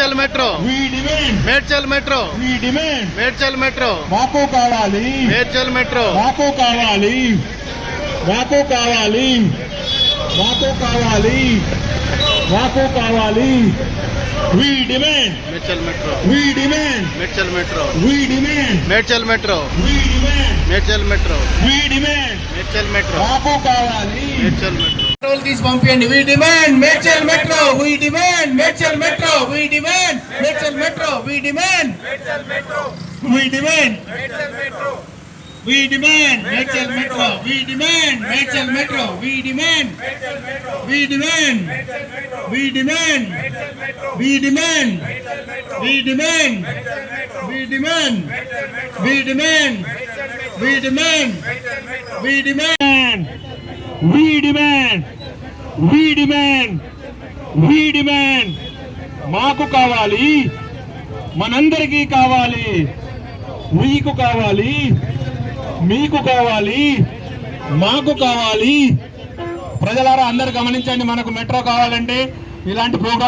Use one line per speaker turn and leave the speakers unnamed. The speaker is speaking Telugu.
Medchal metro. Medchal metro. Medchal metro.
మాకు కావాలి.
మేడ్చల్ మెట్రో.
మాకు కావాలి. మాకు కావాలి. మాకు కావాలి. మాకు కావాలి. We demand.
Medchal metro
We demand.
Medchal metro
We demand.
Medchal metro
We demand.
Medchal metro
We demand.
Medchal metro
మాకు కావాలి
మేడ్చల్ మెట్రో
పెట్రోల్ తీసి పంపించండి we demand Medchal metro we demand Medchal metro we demand Medchal metro we demand we demand we demand Medchal metro We demand Medchal metro we demand we demand we demand we demand we demand we demand we demand we demand we demand We demand, we demand, we demand. మాకు కావాలి మనందరికీ కావాలి మీకు కావాలి మీకు కావాలి మాకు కావాలి. ప్రజలారా అందరు గమనించండి మనకు మెట్రో కావాలంటే ఇలాంటి ప్రోగ్రామ్